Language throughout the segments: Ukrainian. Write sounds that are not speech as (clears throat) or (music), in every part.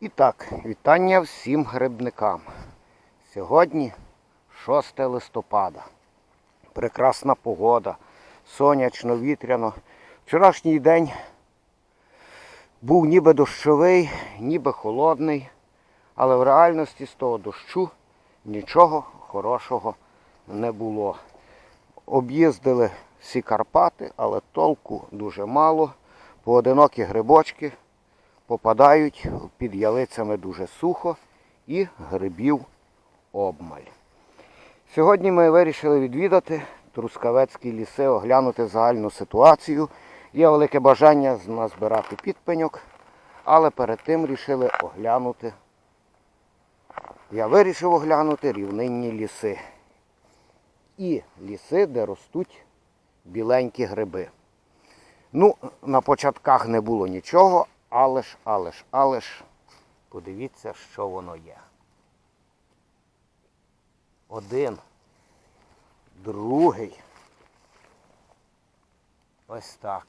І так, вітання всім грибникам. Сьогодні 6 листопада. Прекрасна погода, сонячно, вітряно. Вчорашній день був ніби дощовий, ніби холодний, але в реальності з того дощу нічого хорошого не було. Об'їздили всі Карпати, але толку дуже мало. Поодинокі грибочки попадають під ялицями дуже сухо і грибів обмаль. Сьогодні ми вирішили відвідати Трускавецькі ліси, оглянути загальну ситуацію. Є велике бажання назбирати підпеньок, але перед тим вирішили оглянути. Я вирішив оглянути рівнинні ліси. І ліси, де ростуть біленькі гриби. Ну, на початках не було нічого, але ж, але ж, але ж, подивіться, що воно є. Один, другий. Ось так.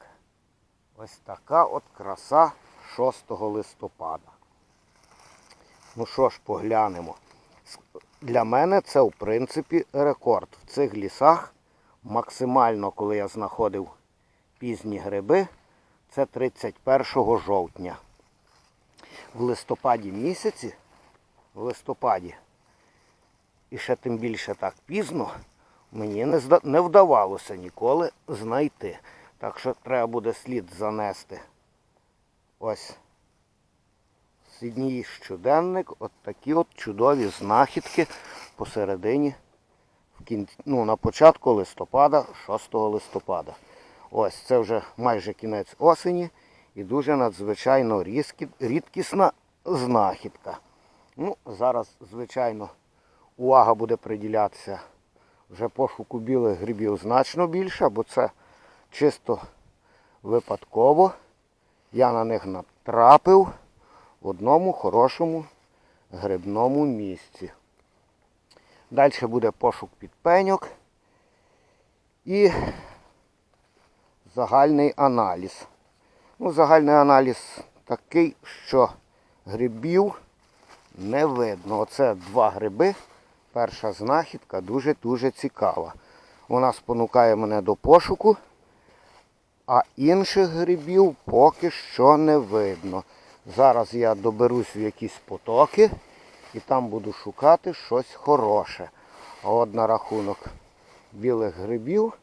Ось така от краса 6 листопада. Ну що ж, поглянемо. Для мене це, в принципі, рекорд. В цих лісах максимально, коли я знаходив пізні гриби, це 31 жовтня. В листопаді місяці, в листопаді, і ще тим більше так пізно, мені не, зда- не вдавалося ніколи знайти. Так що треба буде слід занести. Ось Сідній щоденник, от такі от чудові знахідки посередині, в кінці, ну, на початку листопада, 6 листопада. Ось це вже майже кінець осені і дуже надзвичайно рідкісна знахідка. Ну, зараз, звичайно, увага буде приділятися вже пошуку білих грибів значно більше, бо це чисто випадково. Я на них натрапив в одному хорошому грибному місці. Далі буде пошук підпеньок і загальний аналіз. Ну, загальний аналіз такий, що грибів не видно. Оце два гриби. Перша знахідка дуже-дуже цікава. Вона спонукає мене до пошуку, а інших грибів поки що не видно. Зараз я доберусь в якісь потоки і там буду шукати щось хороше. А от на рахунок білих грибів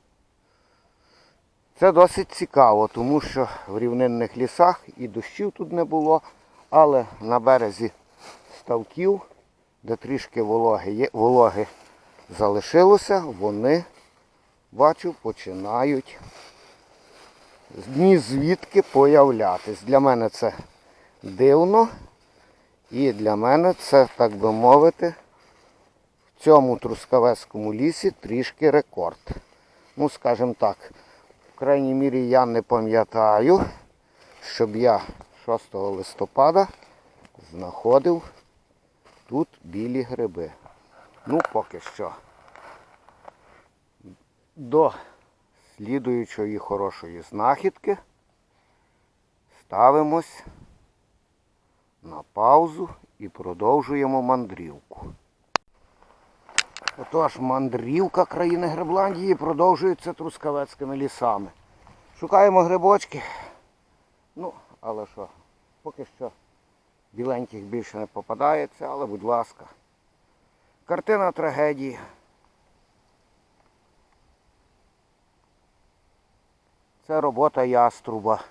це досить цікаво, тому що в рівнинних лісах і дощів тут не було, але на березі ставків, де трішки вологи, є, вологи залишилося, вони, бачу, починають ні звідки появлятись. Для мене це дивно. І для мене це, так би мовити, в цьому трускавецькому лісі трішки рекорд. Ну, скажімо так, в крайній мірі я не пам'ятаю, щоб я 6 листопада знаходив тут білі гриби. Ну, поки що. До слідуючої хорошої знахідки ставимось на паузу і продовжуємо мандрівку. Отож, мандрівка країни Грибландії продовжується трускавецькими лісами. Шукаємо грибочки. Ну, але що, поки що біленьких більше не попадається, але будь ласка. Картина трагедії. Це робота яструба.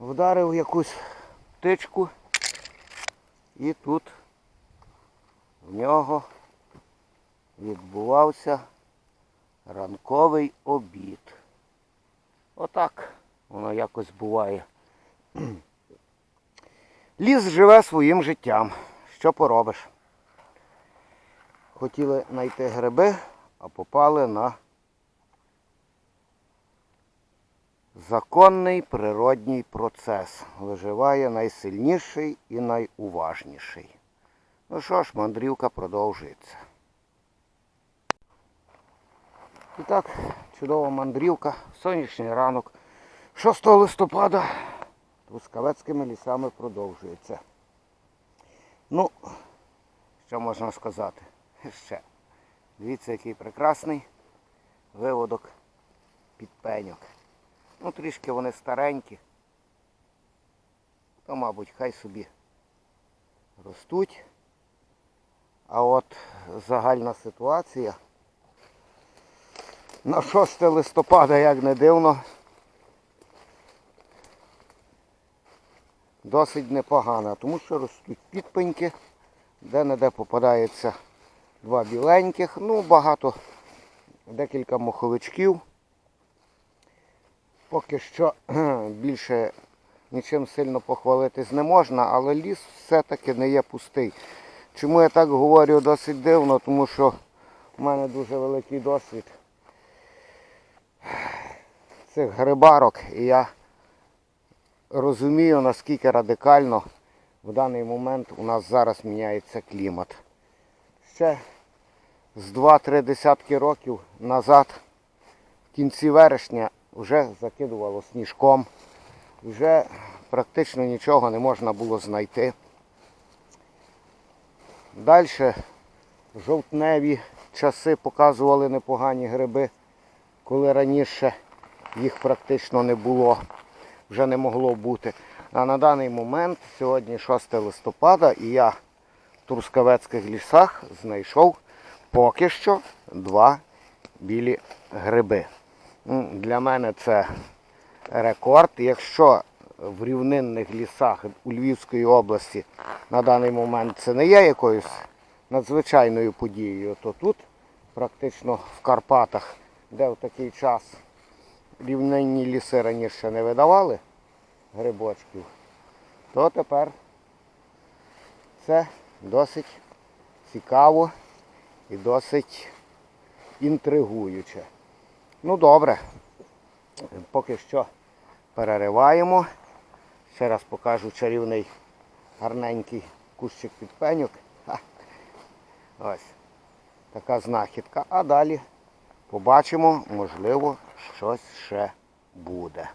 Вдарив якусь птичку і тут в нього відбувався ранковий обід. Отак воно якось буває. (clears throat) Ліс живе своїм життям. Що поробиш? Хотіли знайти гриби, а попали на Законний природній процес. Виживає найсильніший і найуважніший. Ну що ж, мандрівка продовжується. І так, чудова мандрівка, сонячний ранок. 6 листопада Трускавецькими лісами продовжується. Ну, що можна сказати? Ще. Дивіться, який прекрасний виводок підпеньок. Ну, трішки вони старенькі. То, мабуть, хай собі ростуть. А от загальна ситуація на 6 листопада, як не дивно, досить непогана, тому що ростуть підпеньки, де-не-де попадається два біленьких, ну багато, декілька моховичків. Поки що (clears throat) більше нічим сильно похвалитись не можна, але ліс все-таки не є пустий. Чому я так говорю досить дивно, тому що в мене дуже великий досвід цих грибарок, і я розумію, наскільки радикально в даний момент у нас зараз міняється клімат. Ще з 2-3 десятки років назад, в кінці вересня, вже закидувало сніжком, вже практично нічого не можна було знайти. Далі жовтневі часи показували непогані гриби, коли раніше їх практично не було, вже не могло бути. А на даний момент, сьогодні 6 листопада, і я в Трускавецьких лісах знайшов поки що два білі гриби. Для мене це рекорд. Якщо в рівнинних лісах у Львівської області на даний момент це не є якоюсь надзвичайною подією, то тут практично в Карпатах, де в такий час рівнинні ліси раніше не видавали грибочків, то тепер це досить цікаво і досить інтригуюче. Ну добре, поки що перериваємо. Ще раз покажу чарівний гарненький кущик підпеньок. Ха. Ось така знахідка. А далі побачимо, можливо, щось ще буде.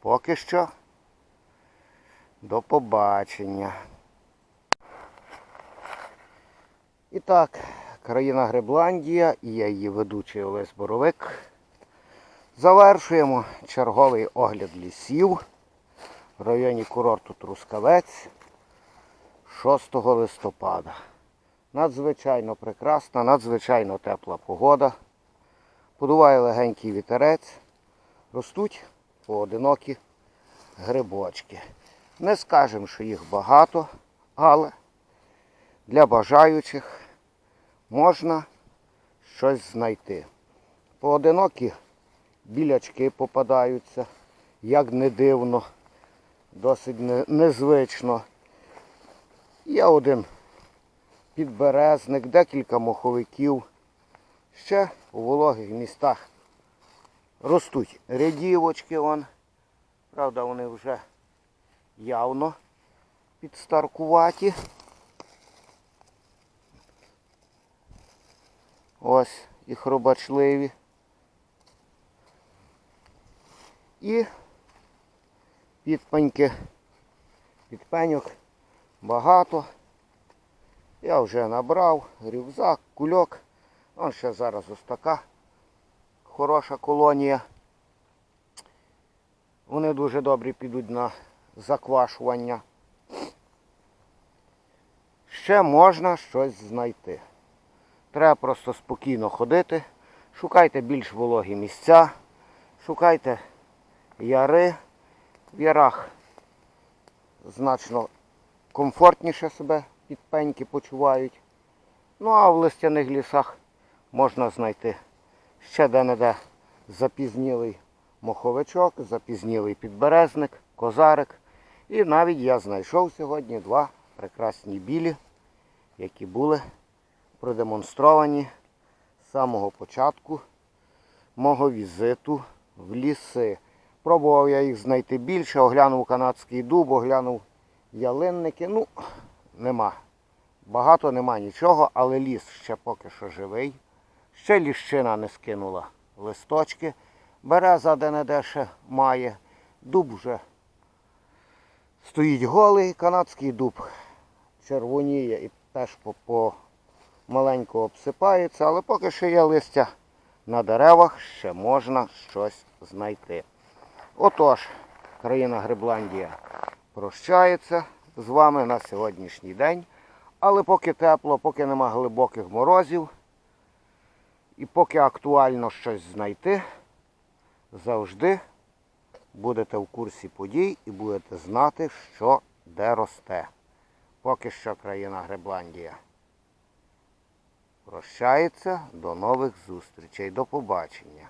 Поки що до побачення. І так, країна Грибландія і я її ведучий Олесь Боровик. Завершуємо черговий огляд лісів в районі курорту Трускавець 6 листопада. Надзвичайно прекрасна, надзвичайно тепла погода. Подуває легенький вітерець. Ростуть поодинокі грибочки. Не скажемо, що їх багато, але для бажаючих можна щось знайти. Поодинокі білячки попадаються, як не дивно, досить не- незвично. Є один підберезник, декілька моховиків. Ще у вологих містах ростуть рядівочки. Вон. Правда, вони вже явно підстаркуваті. Ось і хробачливі. І підпеньки, підпеньок багато. Я вже набрав рюкзак, кульок. Вон ще зараз ось така хороша колонія. Вони дуже добрі підуть на заквашування. Ще можна щось знайти. Треба просто спокійно ходити. Шукайте більш вологі місця, шукайте яри. В ярах значно комфортніше себе підпеньки почувають. Ну а в листяних лісах можна знайти ще де-не-де запізнілий моховичок, запізнілий підберезник, козарик. І навіть я знайшов сьогодні два прекрасні білі, які були продемонстровані з самого початку мого візиту в ліси. Пробував я їх знайти більше, оглянув канадський дуб, оглянув ялинники. Ну, нема. Багато нема нічого, але ліс ще поки що живий. Ще ліщина не скинула листочки. Береза де-не-де ще має. Дуб вже Стоїть голий канадський дуб. Червоніє і теж по, по маленько обсипається, але поки що є листя на деревах, ще можна щось знайти. Отож, країна Грибландія прощається з вами на сьогоднішній день. Але поки тепло, поки нема глибоких морозів, і поки актуально щось знайти, завжди будете в курсі подій і будете знати, що де росте. Поки що країна Гребландія. Прощається. До нових зустрічей. До побачення.